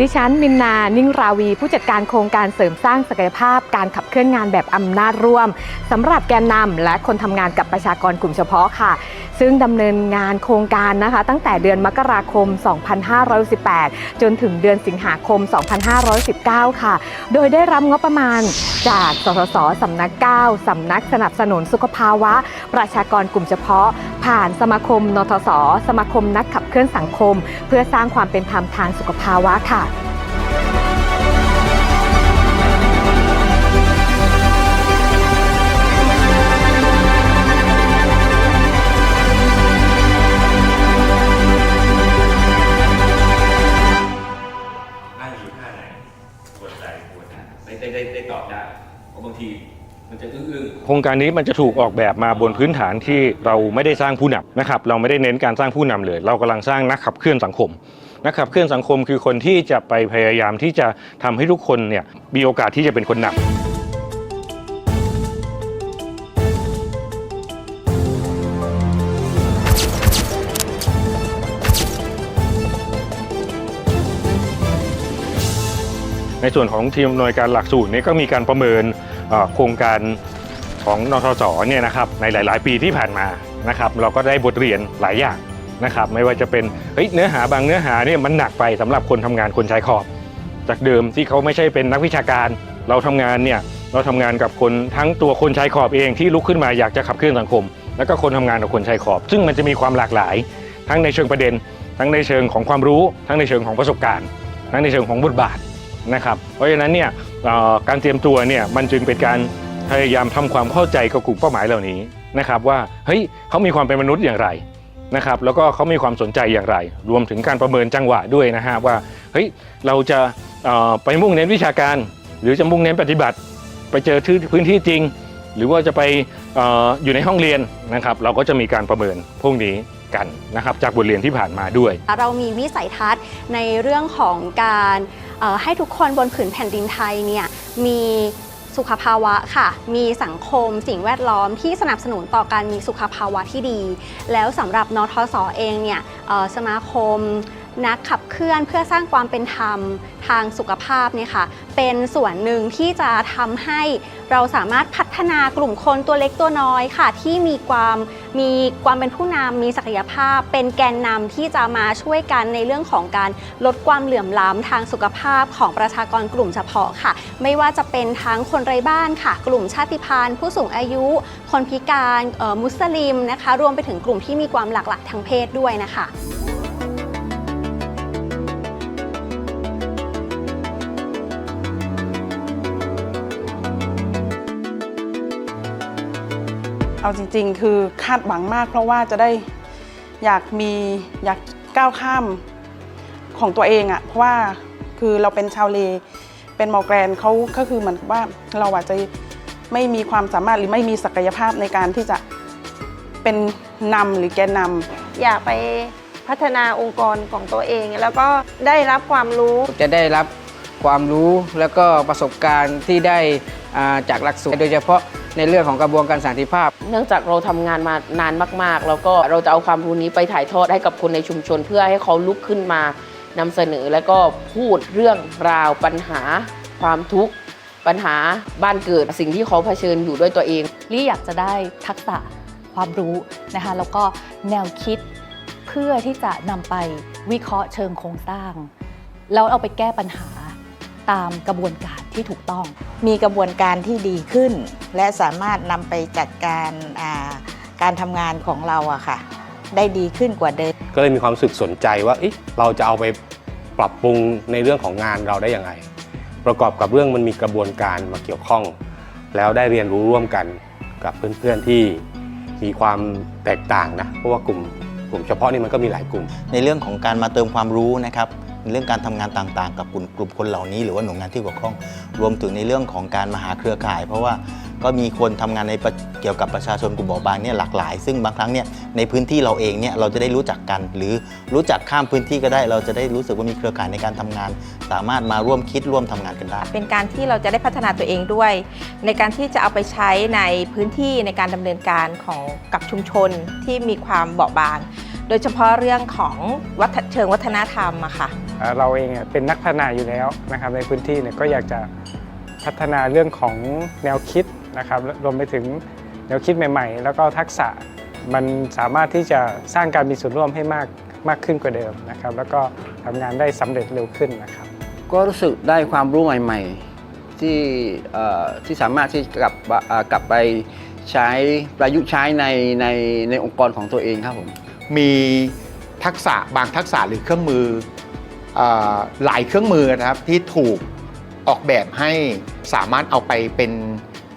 ดิฉันมินนา นิ่งราวี ผู้จัดการโครงการเสริมสร้างศักยภาพ การขับเคลื่อนงานแบบอำนาจร่วมสำหรับแกนนำและคนทำงานกับประชากรกลุ่มเฉพาะค่ะ ซึ่งดำเนินงานโครงการนะคะ ตั้งแต่เดือนมกราคม 2518 จนถึงเดือนสิงหาคม 2519 ค่ะ โดยได้รับงบประมาณจากสสสสำนัก 9สำนักสนับสนุนสุขภาวะ ประชากรกลุ่มเฉพาะ ผ่านสมาคม นทสสมาคมนักขับเคลื่อนสังคม เพื่อสร้างความเป็นธรรมทางสุขภาวะค่ะ โครงการนี้มันจะถูกออกแบบมาบนพื้นฐานที่เราไม่ได้สร้างผู้นำนะครับ เราไม่ได้เน้นการสร้างผู้นำเลย เรากำลังสร้างนักขับเคลื่อนสังคมนักขับเคลื่อนสังคมคือคนที่จะไปพยายามที่จะทำให้ทุกคนเนี่ยมีโอกาสที่จะเป็นคนนำในส่วนของทีมอำนวยการหลักสูตรนี่ยก็มีการประเมิน โครงการของนทสเนี่ยนะครับในหลาย ๆ ปีที่ผ่านมานะครับเราก็ได้บทเรียนหลายอย่างนะครับไม่ว่าจะเป็นเนื้อหาบางเนื้อหาเนี่ยมันหนักไปสำหรับคนทำงานคนชายขอบ จากเดิมที่เขาไม่ใช่เป็นนักวิชาการ เราทำงานเนี่ยเราทำงานกับคนทั้งตัวคนชายขอบเองที่ลุกขึ้นมาอยากจะขับเคลื่อนสังคม แล้วก็คนทำงานกับคนชายขอบ ซึ่งมันจะมีความหลากหลาย ทั้งในเชิงประเด็น ทั้งในเชิงของความรู้ ทั้งในเชิงของประสบการณ์ ทั้งในเชิงของบทบาท นะครับเพราะฉะนั้นเนี่ยการเตรียมตัวเนี่ยมันจึงเป็นการพยายามทำความเข้าใจกับกลุ่มเป้าหมายเหล่านี้นะครับว่าเฮ้ยเขามีความเป็นมนุษย์อย่างไรนะครับแล้วก็เขามีความสนใจอย่างไร รวมถึงการประเมินจังหวะด้วยนะฮะว่าเฮ้ยเราจะไปมุ่งเน้นวิชาการ หรือจะมุ่งเน้นปฏิบัติ ไปเจอที่พื้นที่จริง หรือว่าจะไปออยู่ในห้องเรียนนะครับเราก็จะมีการประเมินพวกนี้กันนะครับจากบทเรียนที่ผ่านมาด้วย เรามีวิสัยทัศน์ในเรื่องของการ ให้ทุกคนบนผืนแผ่นดินไทยเนี่ยมีสุขภาวะค่ะ มีสังคมสิ่งแวดล้อมที่สนับสนุนต่อการมีสุขภาวะที่ดี แล้วสำหรับนทศเองเนี่ยสมาคมนักขับเคลื่อนเพื่อสร้างความเป็นธรรมทางสุขภาพเนี่ยค่ะเป็นส่วนหนึ่งที่จะทำให้เราสามารถพั ฒนากลุ่มคนตัวเล็กตัวน้อยค่ะ ที่มีความมีความเป็นผู้นำมีศักยภาพ เป็นแกนนำที่จะมาช่วยกันในเรื่องของการลดความเหลื่อมล้ำทางสุขภาพของประชากรกลุ่มเฉพาะค่ะ ไม่ว่าจะเป็นทั้งคนไร้บ้านค่ะ กลุ่มชาติพันธุ์ ผู้สูงอายุ คนพิการมุสลิมนะคะ รวมไปถึงกลุ่มที่มีความหลากหลายทางเพศด้วยนะคะ เอาจริง ๆ คือคาดหวังมาก เพราะว่าจะได้อยากมีอยากก้าวข้ามของตัวเองอะ่ะเพราะว่าคือเราเป็นชาวเลเป็นมอร์แกรนเขาก็คือเหมือนว่าเราอาจจะไม่มีความสามารถหรือไม่มีศักยภาพในการที่จะเป็นนำหรือแกนนำอยากไปพัฒนาองค์กรของตัวเอง แล้วก็ได้รับความรู้จะได้รับความรู้แล้วก็ประสบการณ์ที่ได้อ่าจากหลักสูตรโดยเฉพาะ ในเรื่องของกระบวนการสันติภาพ เนื่องจากเราทำงานมานานมาก ๆ แล้วก็เราจะเอาความรู้นี้ไปถ่ายทอดให้กับคนในชุมชน เพื่อให้เขาลุกขึ้นมานำเสนอแล้วก็พูดเรื่องราวปัญหา ความทุกข์ปัญหาบ้านเกิดสิ่งที่เขาเผชิญอยู่ด้วยตัวเองลี่อยากจะได้ทักษะความรู้นะคะแล้วก็แนวคิดเพื่อที่จะนำไปวิเคราะห์เชิงโครงสร้าง แล้วเอาไปแก้ปัญหาตามกระบวนการ ที่ถูกต้อง มีกระบวนการที่ดีขึ้น และสามารถนำไปจัดการอ่าการทำงานของเราอะค่ะ ได้ดีขึ้นกว่าเดิม ก็เลยมีความรู้สึกสนใจว่าเอ๊ะเราจะเอาไปปรับปรุงในเรื่องของงานเราได้ยังไงประกอบกับเรื่องมันมีกระบวนการมาเกี่ยวข้อง แล้วได้เรียนรู้ร่วมกันกับเพื่อนๆที่มีความแตกต่างนะเพราะว่ากลุ่มกลุ่มเฉพาะนี่มันก็มีหลายกลุ่ม ในเรื่องของการมาเติมความรู้นะครับใน เรื่องการทำงานต่างๆ กับกลุ่มกลุ่มคนเหล่านี้ หรือว่าหน่วยงานที่เกี่ยวข้อง รวมถึงในเรื่องของการมาหาเครือข่าย เพราะว่าก็มีคนทำงานในเกี่ยวกับประชาชนกลุ่มเบาบางเนี่ยหลากหลาย ซึ่งบางครั้งเนี่ยในพื้นที่เราเองเนี่ยเราจะได้รู้จักกัน หรือรู้จักข้ามพื้นที่ก็ได้ เราจะได้รู้สึกว่ามีเครือข่ายในการทำงาน สามารถมาร่วมคิดร่วมทำงานกันได้ เป็นการที่เราจะได้พัฒนาตัวเองด้วย ในการที่จะเอาไปใช้ในพื้นที่ในการดำเนินการของกับชุมชนที่มีความเบาบาง โดยเฉพาะเรื่องของวัฒเชิงวัฒนธรรมอะค่ะ เอ่อเราเองเป็นนักพัฒนาอยู่แล้วนะครับในพื้นที่เนี่ยก็อยากจะพัฒนาเรื่องของแนวคิดนะครับรวมไปถึงแนวคิดใหม่ ๆ แล้วก็ทักษะมันสามารถที่จะสร้างการมีส่วนร่วมให้มากมากขึ้นกว่าเดิมนะครับ แล้วก็ทำงานได้สำเร็จเร็วขึ้นนะครับ ก็รู้สึกได้ความรู้ใหม่ๆที่เอ่อที่สามารถที่จะกลับมาเอ่อกลับไปใช้ประยุกต์ใช้ในในในองค์กรของตัวเองครับผมมีทักษะบางทักษะหรือเครื่องมือเออ หลายเครื่องมือนะครับที่ถูกออกแบบให้สามารถเอาไปเป็น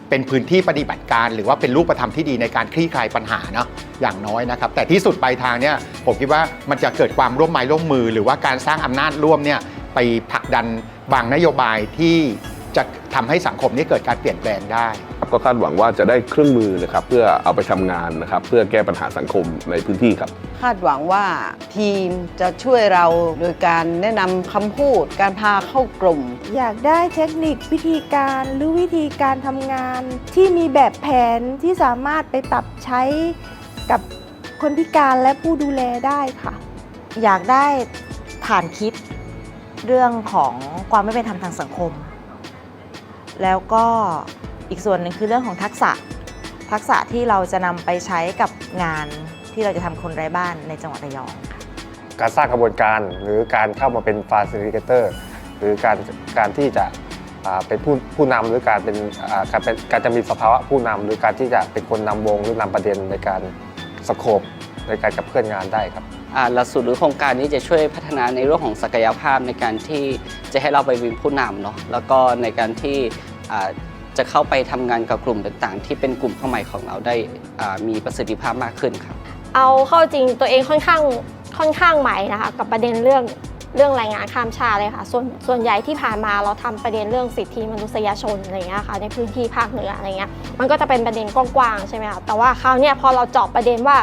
เป็นพื้นที่ปฏิบัติการ หรือว่าเป็นรูปธรรมที่ดีในการคลี่คลายปัญหาเนาะอย่างน้อยนะครับ แต่ที่สุดปลายทางเนี่ยผมคิดว่ามันจะเกิดความร่วมไม้ร่วมมือ หรือว่าการสร้างอำนาจร่วมเนี่ยไปผลักดันบางนโยบายที่ จะทำให้สังคมนี้เกิดการเปลี่ยนแปลงได้ ก็คาดหวังว่าจะได้เครื่องมือนะครับเพื่อเอาไปทำงานนะครับ เพื่อแก้ปัญหาสังคมในพื้นที่ครับ คาดหวังว่าทีมจะช่วยเราโดยการแนะนำคำพูด การพาเข้ากลุ่ม อยากได้เทคนิควิธีการหรือวิธีการทำงาน ที่มีแบบแผนที่สามารถไปปรับใช้กับคนพิการและผู้ดูแลได้ค่ะ อยากได้ฐานคิดเรื่องของความไม่เป็นธรรมทางสังคม แล้วก็อีกส่วนหนึ่งคือเรื่องของทักษะ ทักษะที่เราจะนำไปใช้กับงานที่เราจะทำคนไร้บ้านในจังหวัดระยองค่ะการสร้างกระบวนการหรือการเข้ามาเป็น facilitator หรือการการที่จะอ่าเป็นผู้ผู้นำหรือการเป็นอ่าการเป็นการจะมีสภาวะผู้นำหรือการที่จะเป็นคนนำวงหรือนำประเด็นในการสโคปในการขับเคลื่อนงานได้ครับ อ่าหลักสูตรหรือโครงการนี้จะช่วยพัฒนาในเรื่องของศักยภาพในการที่จะให้เราไปเป็นผู้นำเนาะแล้วก็ในการที่อ่า จะเข้าไปทำงานกับกลุ่มต่างๆ ที่เป็นกลุ่มเป้าใหมายของเราได้มีประสิทธิภาพมากขึ้นครับเอาเข้าจริงตัวเองค่อนข้างค่อนข้างใหม่นะคะกับประเด็นเรื่องเรื่องแรงงานข้ามชาติเลยค่ะ ส่วนส่วนใหญ่ที่ผ่านมาเราทำประเด็นเรื่องสิทธิมนุษยชนอะไรเงี้ยค่ะในพื้นที่ภาคเหนืออะไรเงี้ยมันก็จะเป็นประเด็นกว้างๆใช่ไหมคะแต่ว่าคราวเนี้ยพอเราเจาะประเด็นว่า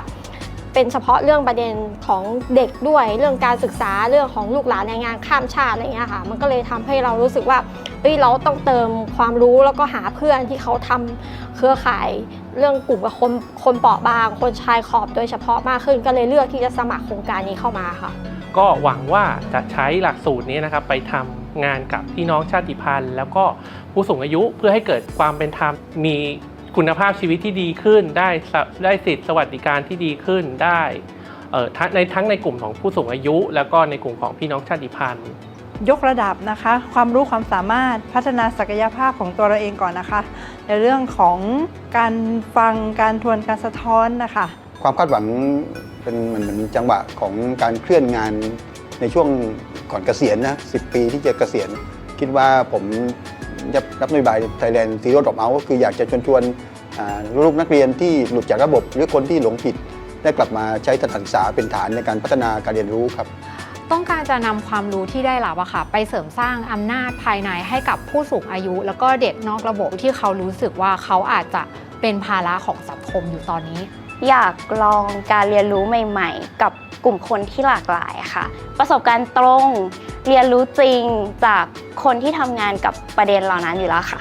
เป็นเฉพาะเรื่องประเด็นของเด็กด้วย เรื่องการศึกษาเรื่องของลูกหลานแรงงานข้ามชาติอะไรเงี้ยค่ะ มันก็เลยทำให้เรารู้สึกว่าเอ้ยเราต้องเติมความรู้แล้วก็หาเพื่อนที่เขาทำเครือข่ายเรื่องกลุ่มกับคนคนเปราะบาง คนชายขอบโดยเฉพาะมากขึ้นก็เลยเลือกที่จะสมัครโครงการนี้เข้ามาค่ะ ก็หวังว่าจะใช้หลักสูตรนี้นะครับไปทำงานกับพี่น้องชาติพันธุ์ แล้วก็ผู้สูงอายุเพื่อให้เกิดความเป็นธรรมมี คุณภาพชีวิตที่ดีขึ้น ได้สได้สิทธิสวัสดิการที่ดีขึ้นได้เอ่อทั้งในทั้งในกลุ่มของผู้สูงอายุ แล้วก็ในกลุ่มของพี่น้องชาติพันธุ์ ยกระดับนะคะ ความรู้ความสามารถพัฒนาศักยภาพของตัวเราเองก่อนนะคะ ในเรื่องของการฟังการทวนการสะท้อนนะคะ ความคาดหวังเป็นเหมือนเหมือนจังหวะของการเคลื่อนงานในช่วงก่อนเกษียณนะ10ปีที่จะเกษียณ คิดว่าผม จะรับนโยบายไทยแลนด์ซีโร่ดรอปเอาก็คืออยากจะชวนชวนลูกนักเรียนที่หลุดจากระบบ หรือคนที่หลงผิด ได้กลับมาใช้สถานศึกษาเป็นฐานในการพัฒนาการเรียนรู้ครับต้องการจะนำความรู้ที่ได้รับอะค่ะไปเสริมสร้างอำนาจภายในให้กับผู้สูงอายุ แล้วก็เด็กนอกระบบที่เขารู้สึกว่าเขาอาจจะเป็นภาระของสังคมอยู่ตอนนี้ อยากลองการเรียนรู้ใหม่ ๆ กับกลุ่มคนที่หลากหลายค่ะ ประสบการณ์ตรงเรียนรู้จริงจากคนที่ทำงานกับประเด็นเหล่านั้นอยู่แล้วค่ะ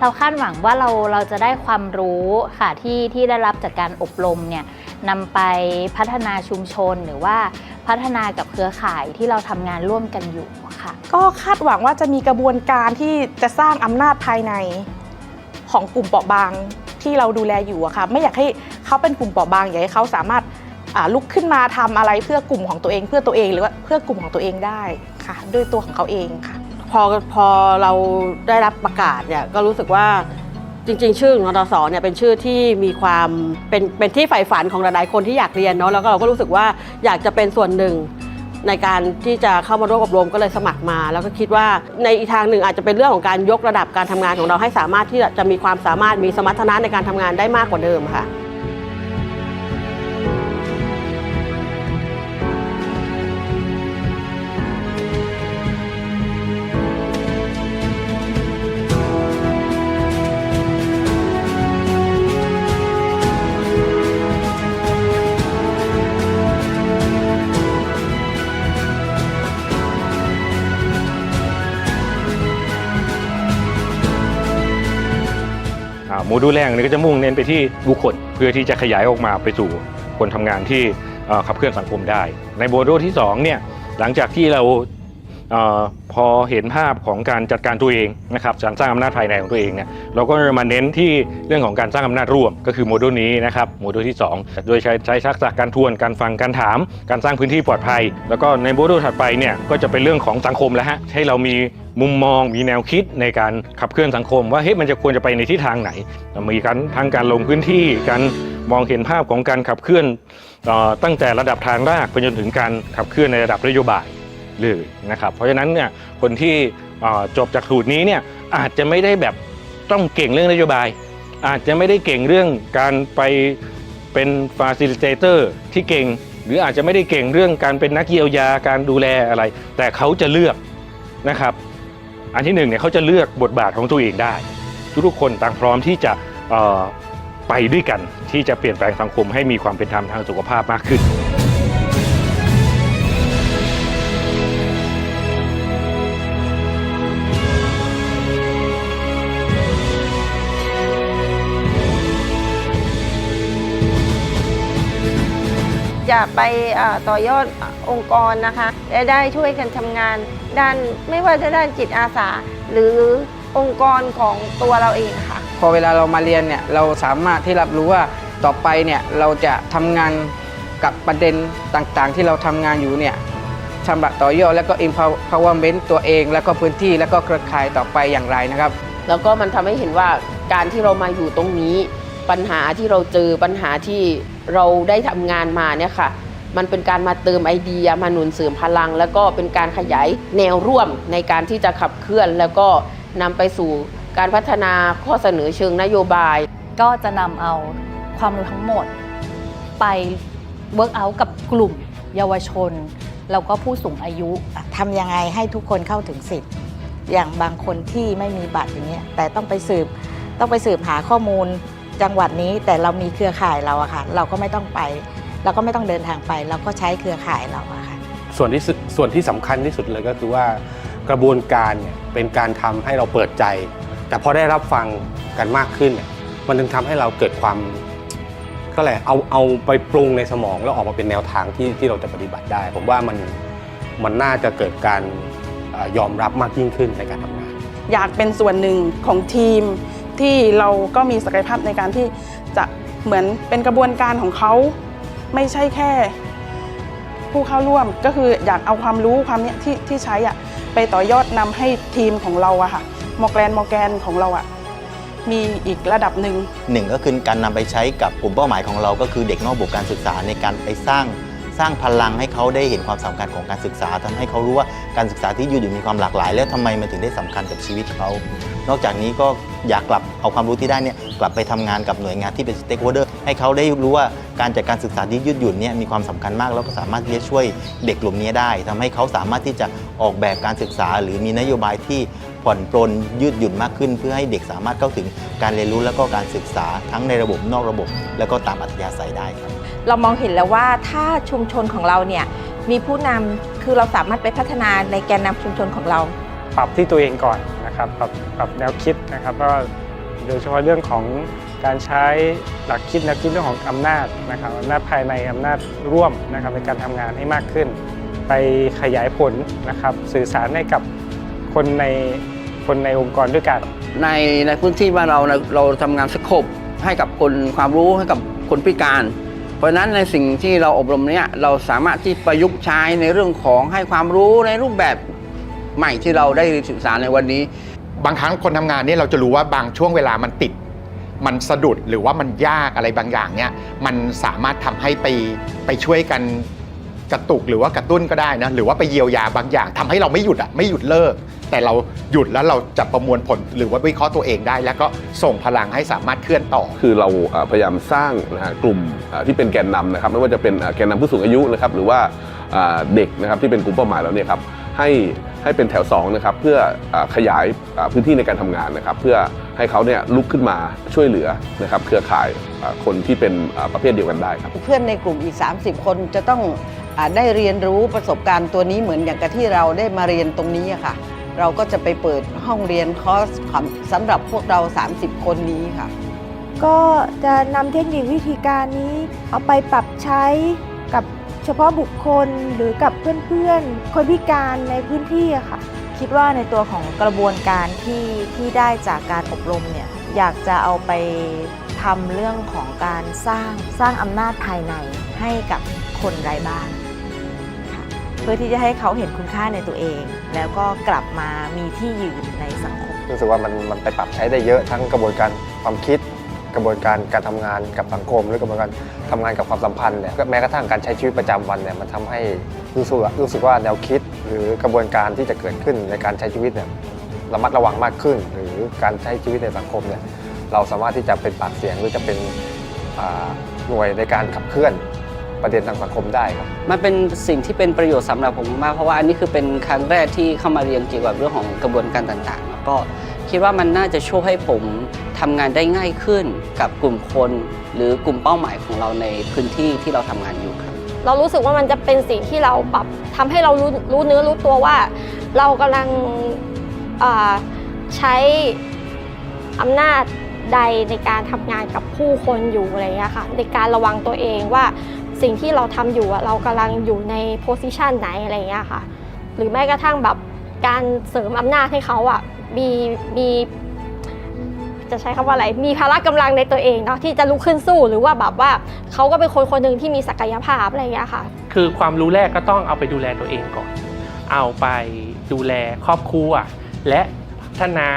เราคาดหวังว่าเราเราจะได้ความรู้ค่ะที่ที่ได้รับจากการอบรมเนี่ยนำไปพัฒนาชุมชนหรือว่าพัฒนากับเครือข่ายที่เราทำงานร่วมกันอยู่ค่ะ ก็คาดหวังว่าจะมีกระบวนการที่จะสร้างอำนาจภายในของกลุ่มเปราะบางที่เราดูแลอยู่อะค่ะ ไม่อยากให้ เขาเป็นกลุ่มเปราะบางอยากให้เขาสามารถลุกขึ้นมาทำอะไรเพื่อกลุ่มของตัวเองเพื่อตัวเองหรือว่าเพื่อกลุ่มของตัวเองได้ค่ะ ด้วยตัวของเขาเองค่ะ พอพอเราได้รับประกาศเนี่ยก็รู้สึกว่าจริงๆ ชื่อนทสเนี่ยเป็นชื่อที่มีความเป็นเป็นที่ใฝ่ฝันของหลายๆคนที่อยากเรียนเนาะแล้วก็เราก็รู้สึกว่าอยากจะเป็นส่วนหนึ่งในการที่จะเข้ามาร่วมอบรมก็เลยสมัครมา แล้วก็คิดว่าในอีกทางหนึ่งอาจจะเป็นเรื่องของการยกระดับการทำงานของเราให้สามารถที่จะมีความสามารถมีสมรรถนะในการทำงานได้มากกว่าเดิมค่ะ ดูแรกนี่ก็จะมุ่งเน้นไปที่บุคคลเพื่อที่จะขยายออกมาไปสู่คนทำงานที่ขับเคลื่อนสังคมได้ ในโมดูลที่2เนี่ยหลังจากที่เรา พอเห็นภาพของการจัดการตัวเองนะครับการสร้างอำนาจภายในของตัวเองเนี่ยเราก็จะมาเน้นที่เรื่องของการสร้างอำนาจร่วม ก็คือโมดูลนี้นะครับโมดูลที่ 2 โดยใช้ใช้ทักษะการทวนการฟังการถาม การสร้างพื้นที่ปลอดภัย แล้วก็ในโมดูลถัดไปเนี่ยก็จะเป็นเรื่องของสังคมแล้วฮะให้เรามีมุมมองมีแนวคิดในการขับเคลื่อนสังคม ว่าเฮ้ยมันจะควรจะไปในทิศทางไหน มีการทั้งการลงพื้นที่การมองเห็นภาพของการขับเคลื่อนออตั้งแต่ระดับทางรากไปจนถึงการขับเคลื่อนในระดับนโยบาย เลยนะครับเพราะฉะนั้นเนี่ยคนที่จบจากสูตรนี้เนี่ยอาจจะไม่ได้แบบต้องเก่งเรื่องนโยบาย อาจจะไม่ได้เก่งเรื่องการไปเป็นฟาซิลิเตเตอร์ที่เก่ง หรืออาจจะไม่ได้เก่งเรื่องการเป็นนักเยียวยาการดูแลอะไร แต่เขาจะเลือกนะครับ อันที่หนึ่งเนี่ยเขาจะเลือกบทบาทของตัวเองได้ ทุกๆคนต่างพร้อมที่จะไปด้วยกันที่จะเปลี่ยนแปลงสังคมให้มีความเป็นธรรมทางสุขภาพมากขึ้น ไปเอ่อต่อยอดองค์กรนะคะ และได้ช่วยกันทำงานด้านไม่ว่าจะด้านจิตอาสา หรือองค์กรของตัวเราเองค่ะ พอเวลาเรามาเรียนเนี่ยเราสามารถที่รับรู้ว่าต่อไปเนี่ยเราจะทำงานกับประเด็นต่างๆ ที่เราทำงานอยู่เนี่ยทำแบบต่อยอดแล้วก็ empowerment ตัวเอง แล้วก็พื้นที่แล้วก็เครือข่ายต่อไปอย่างไรนะครับ แล้วก็มันทำให้เห็นว่าการที่เรามาอยู่ตรงนี้ ปัญหาที่เราเจอปัญหาที่เราได้ทำงานมาเนี่ยค่ะ มันเป็นการมาเติมไอเดียมาหนุนเสริมพลัง แล้วก็เป็นการขยายแนวร่วมในการที่จะขับเคลื่อน แล้วก็นำไปสู่การพัฒนาข้อเสนอเชิงนโยบาย ก็จะนำเอาความรู้ทั้งหมด ไปเวิร์กอักับกลุ่มเยาวชน แล้วก็ผู้สูงอายุทำยังไงให้ทุกคนเข้าถึงสิทธิ์ อย่างบางคนที่ไม่มีบัตรอย่างเงี้ยแต่ต้องไปสืบต้องไปสืบหาข้อมูล จังหวัดนี้แต่เรามีเครือข่ายเราอะค่ะ เราก็ไม่ต้องไป เราก็ไม่ต้องเดินทางไป เราก็ใช้เครือข่ายเราอะค่ะ ส่วนที่สุดส่วนที่สำคัญที่สุดเลยก็คือว่ากระบวนการเนี่ยเป็นการทำให้เราเปิดใจ แต่พอได้รับฟังกันมากขึ้นเนี่ยมันถึงทำให้เราเกิดความก็แหละไรเอาเอาไปปรุงในสมองแล้วออกมาเป็นแนวทางที่ที่เราจะปฏิบัติได้ ผมว่ามันมันน่าจะเกิดการเอ่อยอมรับมากยิ่งขึ้นในการทำงาน อยากเป็นส่วนหนึ่งของทีม ที่เราก็มีศักยภาพในการที่จะเหมือนเป็นกระบวนการของเขาไม่ใช่แค่ผู้เข้าร่วมก็คืออยากเอาความรู้ความเนี้ยที่ที่ใช้อะไปต่อยอดนำให้ทีมของเราอะค่ะมอแกนมอแกนของเราอะมีอีกระดับหนึ่ง หนึ่งก็คือการนำไปใช้กับกลุ่มเป้าหมายของเราก็คือเด็กนอกระบบการศึกษาในการไปสร้างสร้างพลังให้เขาได้เห็นความสำคัญของการศึกษาทำให้เขารู้ว่าการศึกษาที่อยืดหยุ่มีความหลากหลาย แล้วทำไมมันถึงได้สำคัญกับชีวิตเขา นอกจากนี้ก็อยากกลับเอาความรู้ที่ได้เนี่ยกลับไปทำงานกับหน่วยงานที่เป็นสเต็กโฮเดอร์ให้เขาได้รู้ว่าการจัดการศึกษาที่ยืดหยุ่นเนี่ยมีความสำคัญมาก แล้วก็สามารถที่จะช่วยเด็กกลุ่มนี้ได้ทำให้เขาสามารถที่จะออกแบบการศึกษา หรือมีนโยบายที่ผ่อนปลนยืดหยุ่นมากขึ้น เพื่อให้เด็กสามารถเข้าถึงการเรียนรู้แล้วก็การศึกษาทั้งในระบบนอกระบบ แล้วก็ตามอัธยาศัยได้ครับเรามองเห็นแล้วว่าถ้าชุมชนของเราเนี่ยมีผู้นำคือเราสามารถไปพัฒนาในแกนนำชุมชนของเรา ปรับที่ตัวเองก่อน นะครับปรับปรับแนวคิดนะครับก็โดยเฉพาะเรื่องของการใช้หลักคิดแนวคิดเรื่องของอำนาจนะครับอำนาจภายในอำนาจร่วมนะครับในการทำงานให้มากขึ้น ไปขยายผลนะครับสื่อสารให้กับคนในคนในองค์กรด้วยกัน ในในพื้นที่บ้านเราเราทำงานสโคบให้กับคนความรู้ให้กับคนพิการ เพราะฉะนั้นในสิ่งที่เราอบรมเนี่ยเราสามารถที่ประยุกต์ใช้ในเรื่องของให้ความรู้ในรูปแบบใหม่ที่เราได้ศึกษาในวันนี้ บางครั้งคนทำงานเนี่ยเราจะรู้ว่าบางช่วงเวลามันติด มันสะดุดหรือว่ามันยากอะไรบางอย่างเนี่ยมันสามารถทำให้ไปไปช่วยกันกระตุกหรือว่ากระตุ้นก็ได้นะหรือว่าไปเยียวยาบางอย่างทำให้เราไม่หยุดอะไม่หยุดเลิก แต่เราหยุดแล้วเราจะประมวลผลหรือว่าวิเคราะห์ตัวเองได้ แล้วก็ส่งพลังให้สามารถเคลื่อนต่อ คือเราพยายามสร้างนะฮะกลุ่มที่เป็นแกนนำนะครับไม่ว่าจะเป็นแกนนำผู้สูงอายุนะครับหรือว่าเอ่อเด็กนะครับที่เป็นกลุ่มเป้าหมายแล้วเนี่ยครับให้ ให้เป็นแถว2นะครับเพื่อเอ่อขยายเอ่อพื้นที่ในการทำงานนะครับ เพื่อให้เขาเนี่ยลุกขึ้นมาช่วยเหลือนะครับ เครือข่ายเอ่อคนที่เป็นเอ่อประเภทเดียวกันได้ครับ เพื่อนในกลุ่มอีก 30 คนจะต้องอาได้เรียนรู้ประสบการณ์ตัวนี้เหมือนอย่างกับที่เราได้มาเรียนตรงนี้อะค่ะ เราก็จะไปเปิดห้องเรียนคอร์สสำหรับพวกเรา 30 คนนี้ค่ะ ก็จะนำเทคนิควิธีการนี้เอาไปปรับใช้กับ เฉพาะบุคคลหรือกับเพื่อนๆ คนพิการในพื้นที่ค่ะ คิดว่าในตัวของกระบวนการที่ที่ได้จากการอบรมเนี่ยอยากจะเอาไปทำเรื่องของการสร้างสร้างอำนาจภายในให้กับคนไร้บ้านเพื่อที่จะให้เขาเห็นคุณค่าในตัวเอง แล้วก็กลับมามีที่ยืนในสังคมรู้สึกว่ามันมันไปปรับใช้ได้เยอะทั้งกระบวนการความคิด กระบวนการการทำงานกับสังคม หรือกระบวนการทำงานกับความสัมพันธ์เนี่ยแม้กระทั่งการใช้ชีวิตประจำวันเนี่ยมันทำให้รู้สึกว่ารู้สึกว่าแนวคิด หรือกระบวนการที่จะเกิดขึ้นในการใช้ชีวิตเนี่ยระมัดระวังมากขึ้น หรือการใช้ชีวิตในสังคมเนี่ยเราสามารถที่จะเป็นปากเสียงหรือจะเป็นหน่วยในการขับเคลื่อนประเด็นทางสังคมได้ครับ มันเป็นสิ่งที่เป็นประโยชน์สำหรับผมมาก เพราะว่าอันนี้คือเป็นครั้งแรกที่เข้ามาเรียนเกี่ยวกับเรื่องของกระบวนการต่างๆ แล้วก็คิดว่ามันน่าจะช่วยให้ผม ทำงานได้ง่ายขึ้นกับกลุ่มคนหรือกลุ่มเป้าหมายของเราในพื้นที่ที่เราทำงานอยู่ครับ เรารู้สึกว่ามันจะเป็นสิ่งที่เราปรับทำให้เรารู้รู้เนื้อรู้ตัวว่า เรากำลังใช้อำนาจใดในการทำงานกับผู้คนอยู่อะไรอย่างเงี้ยค่ะในการระวังตัวเองว่าสิ่งที่เราทำอยู่เรากำลังอยู่ในโพสิชันไหนอะไรอย่างเงี้ยค่ะ หรือแม้กระทั่งแบบการเสริมอำนาจให้เขาอะมีมี จะใช้คำว่าอะไร มีพละกำลังในตัวเองเนาะที่จะลุกขึ้นสู้หรือว่าแบบว่าเขาก็เป็นคนคนหนึ่งที่มีศักยภาพอะไรอย่างเงี้ยค่ะ คือความรู้แรกก็ต้องเอาไปดูแลตัวเองก่อน เอาไปดูแลครอบครัว และพัฒนา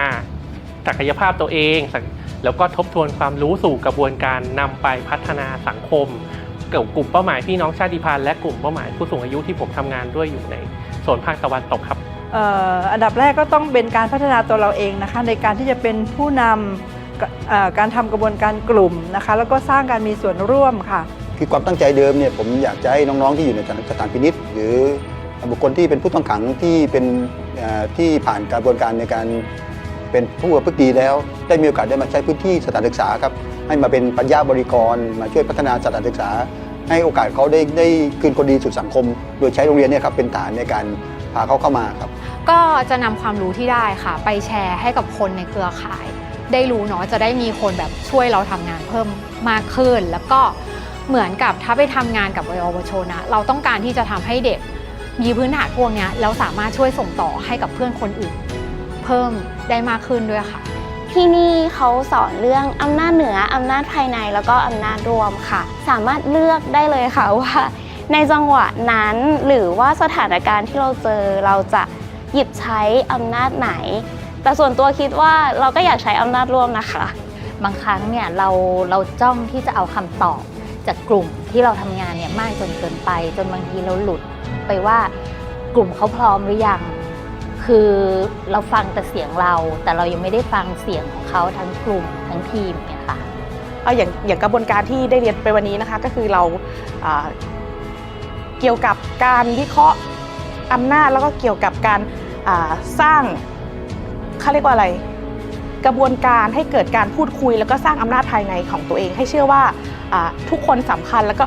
ศักยภาพตัวเองสักแล้วก็ทบทวนความรู้สู่กระบวนการนำไปพัฒนาสังคมเกี่ยวกับกลุ่มเป้าหมายพี่น้องชาติพันธุ์และกลุ่มเป้าหมายผู้สูงอายุที่ผมทำงานด้วยอยู่ในโซนภาคตะวันตกครับเอ่ออันดับแรกก็ต้องเป็นการพัฒนาตัวเราเองนะคะในการที่จะเป็นผู้นำ กเอ่อการทำกระบวนการกลุ่มนะคะ แล้วก็สร้างการมีส่วนร่วมค่ะ คือความตั้งใจเดิมเนี่ยผมอยากจะให้น้องๆที่อยู่ในสถานพินิษหรือบุคคลที่เป็นผู้ต้องขังที่เป็นเอ่อที่ผ่านกระบวนการในการเป็นผู้ประพฤติดีแล้ว ได้มีโอกาสได้มาใช้พื้นที่สถานศึกษาครับให้มาเป็นปัญญาบริกร มาช่วยพัฒนาสถานศึกษา ให้โอกาสเขาได้ได้คืนคนดีสู่สังคม โดยใช้โรงเรียนเนี่ยครับเป็นฐานในการพาเขาเข้ามาครับ ก็จะนำความรู้ที่ได้ค่ะ ไปแชร์ให้กับคนในเครือข่าย ได้รู้เนาะจะได้มีคนแบบช่วยเราทำงานเพิ่มมากขึ้น แล้วก็เหมือนกับถ้าไปทำงานกับเยาวชนนะเราต้องการที่จะทำให้เด็กมีพื้นฐานพวกเนี้ยแล้วสามารถช่วยส่งต่อให้กับเพื่อนคนอื่น เพิ่มได้มากขึ้นด้วยค่ะ ที่นี่เขาสอนเรื่องอำนาจเหนืออำนาจภายในแล้วก็อำนาจรวมค่ะ สามารถเลือกได้เลยค่ะว่า ในจังหวะนั้นหรือว่าสถานการณ์ที่เราเจอเราจะหยิบใช้อำนาจไหน แต่ส่วนตัวคิดว่าเราก็อยากใช้อำนาจร่วมนะคะ บางครั้งเนี่ยเราเราจ้องที่จะเอาคำตอบจากกลุ่มที่เราทำงานเนี่ยมากจนเกินไป จนบางทีเราหลุดไปว่ากลุ่มเขาพร้อมหรือยัง คือเราฟังแต่เสียงเรา แต่เรายังไม่ได้ฟังเสียงของเขาทั้งกลุ่มทั้งทีมเนี่ยค่ะเอาอย่างอย่างกระบวนการที่ได้เรียนไปวันนี้นะคะ ก็คือเราอ่าเกี่ยวกับการวิเคราะห์อำนาจแล้วก็เกี่ยวกับการาสร้าง เขาเรียกว่าอะไร กระบวนการให้เกิดการพูดคุย แล้วก็สร้างอำนาจภายในของตัวเอง ให้เชื่อว่าทุกคนสำคัญแล้วก็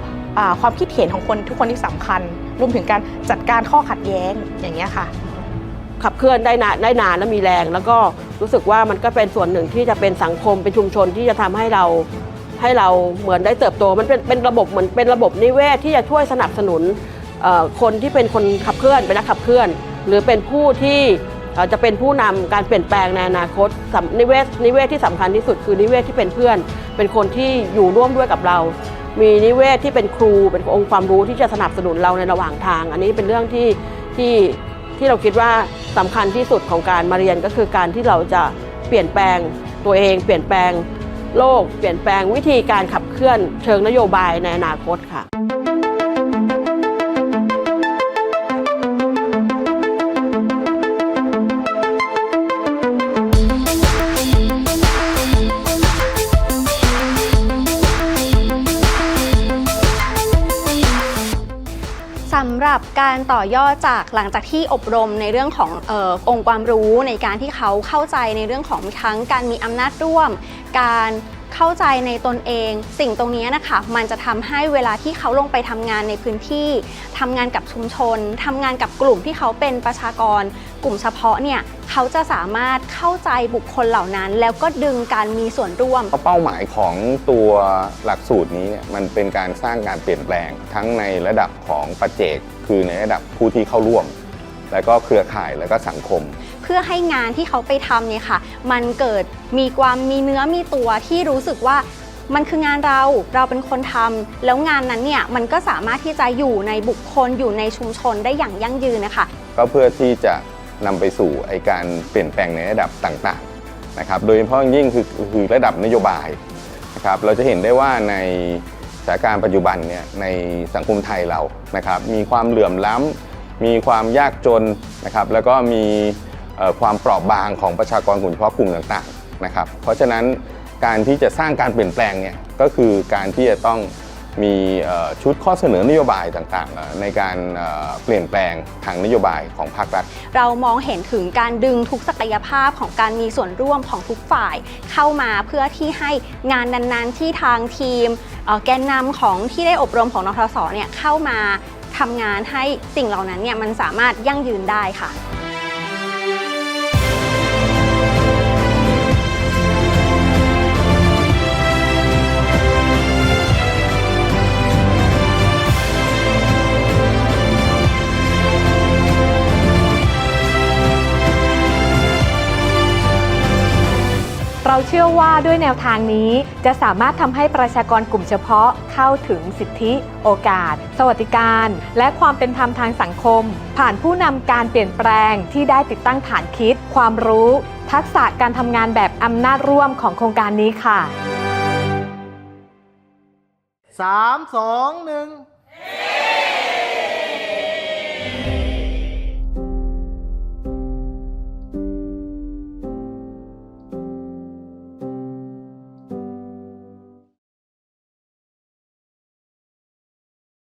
ความคิดเห็นของคนทุกคนที่สำคัญ รวมถึงการจัดการข้อขัดแย้งอย่างเงี้ยค่ะ ขับเคลื่อนได้นานได้นานและมีแรง แล้วก็รู้สึกว่ามันก็เป็นส่วนหนึ่งที่จะเป็นสังคมเป็นชุมชนที่จะทำให้เราให้เราเหมือนได้เติบโตมันเป็นเป็นระบบเหมือนเป็นระบบนิเวศที่จะช่วยสนับสนุนคนที่เป็นคนขับเคลื่อนเป็นนักขับเคลื่อน หรือเป็นผู้ที่ จะเป็นผู้นำการเปลี่ยนแปลงในอนาคตนิเวศนิเวศที่สำคัญที่สุดคือนิเวศที่เป็นเพื่อน เป็นคนที่อยู่ร่วมด้วยกับเรา มีนิเวศที่เป็นครูเป็นองค์ความรู้ที่จะสนับสนุนเราในระหว่างทาง อันนี้เป็นเรื่องที่ที่ที่เราคิดว่าสำคัญที่สุดของการมาเรียนก็คือการที่เราจะเปลี่ยนแปลงตัวเอง เปลี่ยนแปลงโลก เปลี่ยนแปลงวิธีการขับเคลื่อนเชิงนโยบายในอนาคตค่ะ รับการต่อยอดจากหลังจากที่อบรมในเรื่องของออองค์ความรู้ในการที่เขาเข้าใจในเรื่องของทั้งการมีอำนาจร่วม การเข้าใจในตนเอง สิ่งตรงนี้นะคะมันจะทำให้เวลาที่เขาลงไปทำงานในพื้นที่ทำงานกับชุมชนทำงานกับกลุ่มที่เขาเป็นประชากร กลุ่มเฉพาะเนี่ยเขาจะสามารถเข้าใจบุคคลเหล่านั้น แล้วก็ดึงการมีส่วนร่วมเป้าหมายของตัวหลักสูตรนี้เนี่ยมันเป็นการสร้างการเปลี่ยนแปลง ทั้งในระดับของปัจเจก คือในระดับผู้ที่เข้าร่วม แล้วก็เครือข่ายแล้วก็สังคม เพื่อให้งานที่เขาไปทำเนี่ยค่ะ มันเกิดมีความมีเนื้อมีตัวที่รู้สึกว่ามันคืองานเรา เราเป็นคนทำแล้วงานนั้นเนี่ยมันก็สามารถที่จะอยู่ในบุคคลอยู่ในชุมชนได้อย่างยั่งยืนนะคะ ก็เพื่อที่จะ นำไปสู่ไอการเปลี่ยนแปลงในระดับต่างๆนะครับโดยเฉพาะอย่างยิ่งคือคือระดับนโยบายนะครับเราจะเห็นได้ว่าในสถานการณ์ปัจจุบันเนี่ยในสังคมไทยเรานะครับมีความเหลื่อมล้ำมีความยากจนนะครับแล้วก็มีความเปราะบางของประชากรกลุ่มเฉพาะกลุ่มต่างๆนะครับเพราะฉะนั้นการที่จะสร้างการเปลี่ยนแปลงเนี่ยก็คือการที่จะต้อง มีชุดข้อเสนอนโยบายต่างๆ ในการเปลี่ยนแปลงทางนโยบายของภาครัฐ เรามองเห็นถึงการดึงทุกศักยภาพของการมีส่วนร่วมของทุกฝ่ายเข้ามาเพื่อที่ให้งานนั้นๆ ที่ทางทีมแกนนำของที่ได้อบรมของนทศเนี่ยเข้ามาทำงานให้สิ่งเหล่านั้นเนี่ยมันสามารถยั่งยืนได้ค่ะ ชื่อว่าด้วยแนวทางนี้จะสามารถทำให้ประชากรกลุ่มเฉพาะเข้าถึงสิทธิ โอกาส สวัสดิการ และความเป็นธรรมทางสังคม ผ่านผู้นำการเปลี่ยนแปลงที่ได้ติดตั้งฐานคิด ความรู้ ทักษะการทำงานแบบอำนาจร่วมของโครงการนี้ค่ะสามสองหนึ่ง